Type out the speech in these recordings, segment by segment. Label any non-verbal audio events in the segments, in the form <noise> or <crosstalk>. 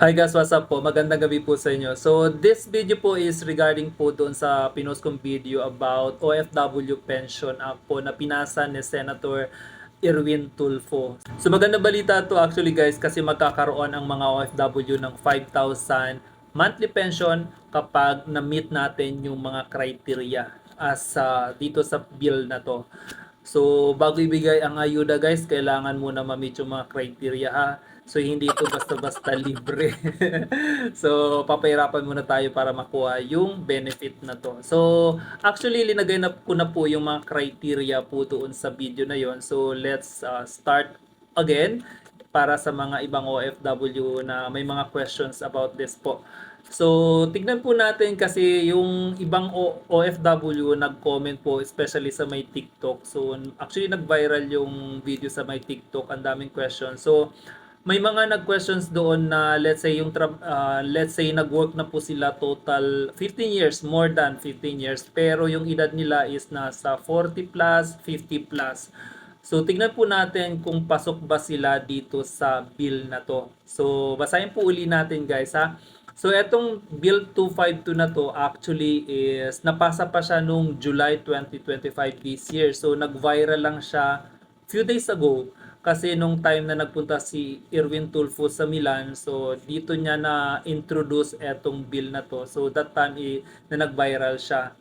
Hi guys, what's up po? Magandang gabi po sa inyo. So, this video po is regarding po doon sa pinost kong video about OFW Pension Act po na pinasa ni Senator Irwin Tulfo. So, maganda balita to actually guys kasi magkakaroon ang mga OFW ng 5,000 monthly pension kapag na-meet natin yung mga criteria as ah, dito sa bill na to. So, bago ibigay ang ayuda guys, kailangan muna ma-meet yung mga criteria ha. So, hindi ito basta-basta libre. <laughs> so, papahirapan muna tayo para makuha yung benefit na to. So, actually, linagay na ko na po yung mga criteria po doon sa video na yon. So, let's uh, start again para sa mga ibang OFW na may mga questions about this po. So, tignan po natin kasi yung ibang O- OFW nag-comment po, especially sa may TikTok. So, actually nag-viral yung video sa may TikTok, ang daming questions. So, may mga nag-questions doon na let's say yung ah, let's say nag-work na po sila total 15 years, more than 15 years, pero yung edad nila is nasa 40 plus, 50 plus. So, tignan po natin kung pasok ba sila dito sa bill na to. So, basahin po uli natin guys ha. So, etong Bill 252 na to actually is napasa pa siya nung July 2025 this year. So, nag-viral lang siya few days ago kasi nung time na nagpunta si Irwin Tulfo sa Milan, so dito niya na introduce etong bill na to. So that time i, na nag-viral siya.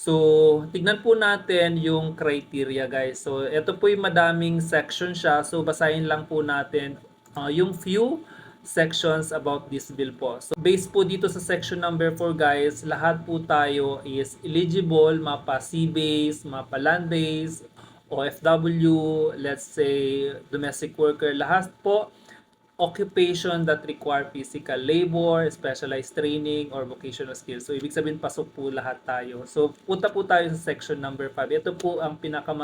So, tignan po natin yung criteria guys. So, ito po yung madaming section siya. So, basahin lang po natin uh, yung few sections about this bill po. So, based po dito sa section number 4 guys, lahat po tayo is eligible, mapa C-base, mapa land-base, OFW, let's say domestic worker, lahat po occupation that require physical labor, specialized training, or vocational skills. So, ibig sabihin, pasok po lahat tayo. So, punta po tayo sa section number 5. Ito po ang pinaka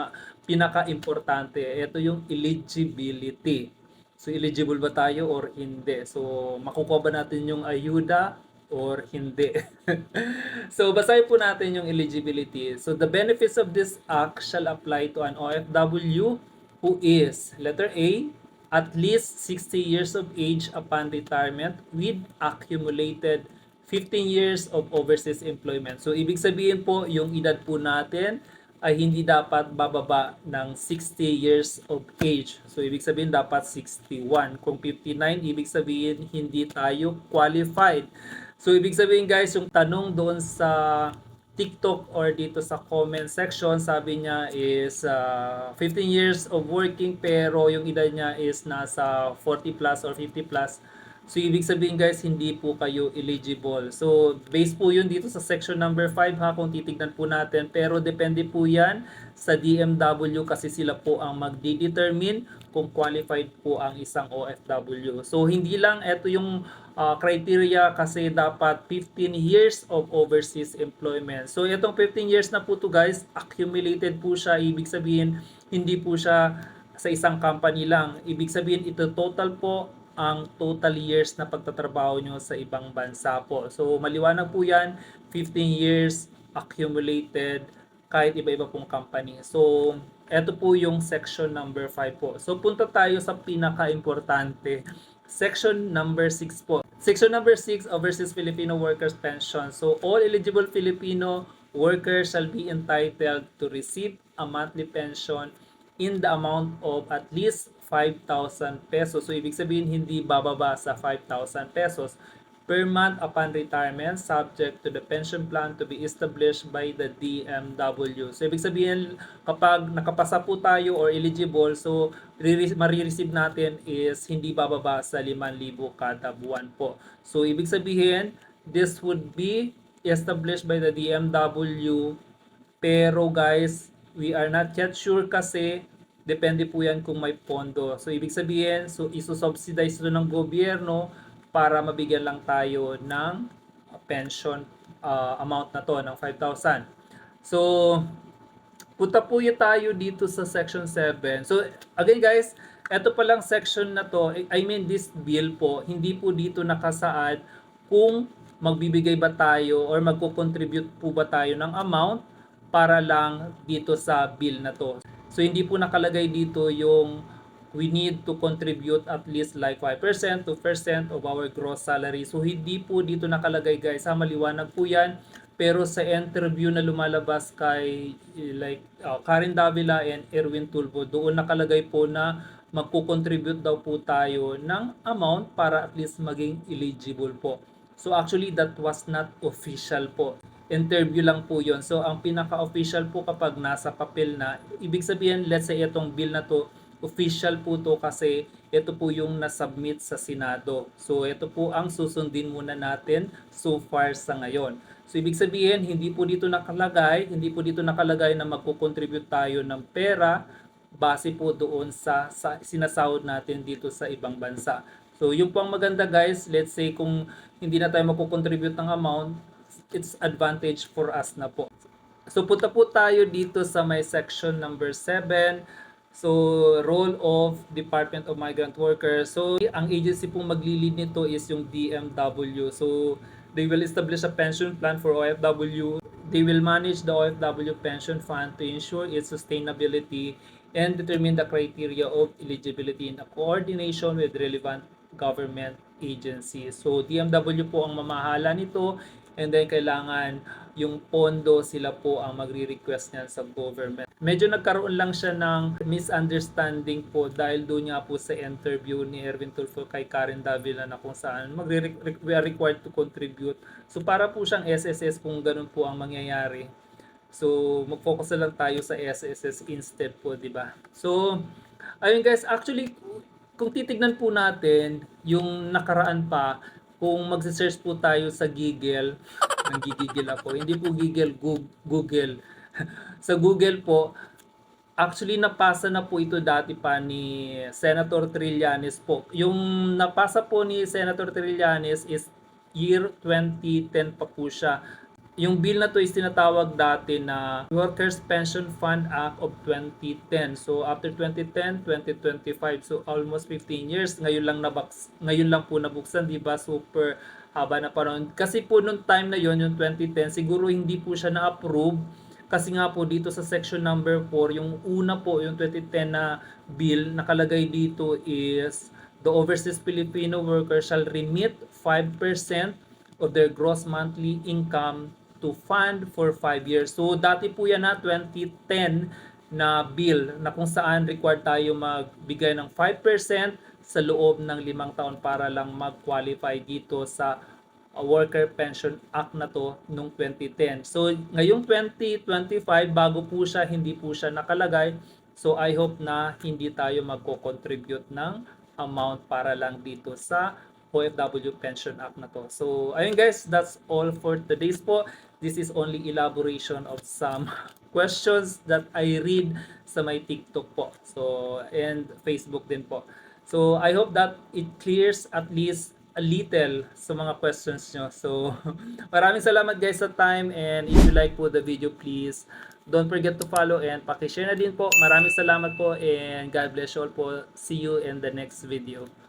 pinaka-importante. Ito yung eligibility. So, eligible ba tayo or hindi? So, makukuha ba natin yung ayuda or hindi? <laughs> so, basahin po natin yung eligibility. So, the benefits of this act shall apply to an OFW who is, letter A, at least 60 years of age upon retirement with accumulated 15 years of overseas employment. So, ibig sabihin po, yung edad po natin ay hindi dapat bababa ng 60 years of age. So, ibig sabihin dapat 61. Kung 59, ibig sabihin hindi tayo qualified. So, ibig sabihin guys, yung tanong doon sa TikTok or dito sa comment section, sabi niya is uh, 15 years of working pero yung edad niya is nasa 40 plus or 50 plus. So, ibig sabihin guys, hindi po kayo eligible. So, based po yun dito sa section number 5 ha, kung titignan po natin. Pero depende po yan sa DMW kasi sila po ang magdi-determine kung qualified po ang isang OFW. So, hindi lang ito yung uh, criteria kasi dapat 15 years of overseas employment. So, itong 15 years na po to guys, accumulated po siya. Ibig sabihin, hindi po siya sa isang company lang. Ibig sabihin, ito total po ang total years na pagtatrabaho nyo sa ibang bansa po. So, maliwanag po yan, 15 years accumulated kahit iba-iba pong company. So, eto po yung section number 5 po. So, punta tayo sa pinaka-importante. Section number 6 po. Section number 6, Overseas Filipino Workers Pension. So, all eligible Filipino workers shall be entitled to receive a monthly pension in the amount of at least 5,000 pesos. So, ibig sabihin, hindi bababa sa 5,000 pesos per month upon retirement subject to the pension plan to be established by the DMW. So, ibig sabihin, kapag nakapasa po tayo or eligible, so, re- marireceive natin is hindi bababa sa 5,000 kada buwan po. So, ibig sabihin, this would be established by the DMW pero guys, we are not yet sure kasi depende po yan kung may pondo. So ibig sabihin, so isusubsidize ito ng gobyerno para mabigyan lang tayo ng pension uh, amount na to ng 5,000. So punta po tayo dito sa section 7. So again guys, ito pa lang section na to, I mean this bill po, hindi po dito nakasaad kung magbibigay ba tayo or magko-contribute po ba tayo ng amount para lang dito sa bill na to. So hindi po nakalagay dito yung we need to contribute at least like 5%, 2% of our gross salary. So hindi po dito nakalagay guys, ha, maliwanag po yan. Pero sa interview na lumalabas kay eh, like uh, Karen Davila and Erwin Tulfo, doon nakalagay po na magko-contribute daw po tayo ng amount para at least maging eligible po. So actually that was not official po. Interview lang po yon. So ang pinaka-official po kapag nasa papel na, ibig sabihin let's say itong bill na to, official po to kasi ito po yung nasubmit sa Senado. So ito po ang susundin muna natin so far sa ngayon. So ibig sabihin hindi po dito nakalagay, hindi po dito nakalagay na magko-contribute tayo ng pera base po doon sa, sa sinasahod natin dito sa ibang bansa. So yung po ang maganda guys, let's say kung hindi na tayo magko-contribute ng amount, it's advantage for us na po. So punta po tayo dito sa may section number 7. So role of Department of Migrant Workers. So ang agency pong maglilid nito is yung DMW. So they will establish a pension plan for OFW. They will manage the OFW pension fund to ensure its sustainability and determine the criteria of eligibility in a coordination with relevant government agencies. So DMW po ang mamahala nito and then kailangan yung pondo sila po ang magre-request niyan sa government. Medyo nagkaroon lang siya ng misunderstanding po dahil doon nga po sa interview ni Erwin Tulfo kay Karen Davila na kung saan magre we are required to contribute. So para po siyang SSS kung ganun po ang mangyayari. So mag-focus na lang tayo sa SSS instead po, di ba? So ayun guys, actually kung titignan po natin yung nakaraan pa, kung magse-search po tayo sa Google, <laughs> nanggigigil ako, hindi po Google, Goog- Google. <laughs> sa Google po, actually napasa na po ito dati pa ni Senator Trillanes po. Yung napasa po ni Senator Trillanes is year 2010 pa po siya. Yung bill na to is tinatawag dati na Workers Pension Fund Act of 2010. So after 2010, 2025, so almost 15 years. Ngayon lang nabaks ngayon lang po nabuksan, 'di ba? Super haba na panahon. Kasi po nung time na yon, yung 2010, siguro hindi po siya na-approve kasi nga po dito sa section number 4, yung una po, yung 2010 na bill, nakalagay dito is the overseas Filipino worker shall remit 5% of their gross monthly income to fund for 5 years. So dati po yan na 2010 na bill na kung saan required tayo magbigay ng 5% sa loob ng limang taon para lang mag-qualify dito sa uh, Worker Pension Act na to nung 2010. So ngayong 2025 bago po siya hindi po siya nakalagay. So I hope na hindi tayo magko-contribute ng amount para lang dito sa OFW Pension Act na to. So, ayun guys, that's all for today's po. This is only elaboration of some <laughs> questions that I read sa my TikTok po. So, and Facebook din po. So, I hope that it clears at least a little sa mga questions nyo. So, <laughs> maraming salamat guys sa time and if you like po the video, please don't forget to follow and pakishare na din po. Maraming salamat po and God bless you all po. See you in the next video.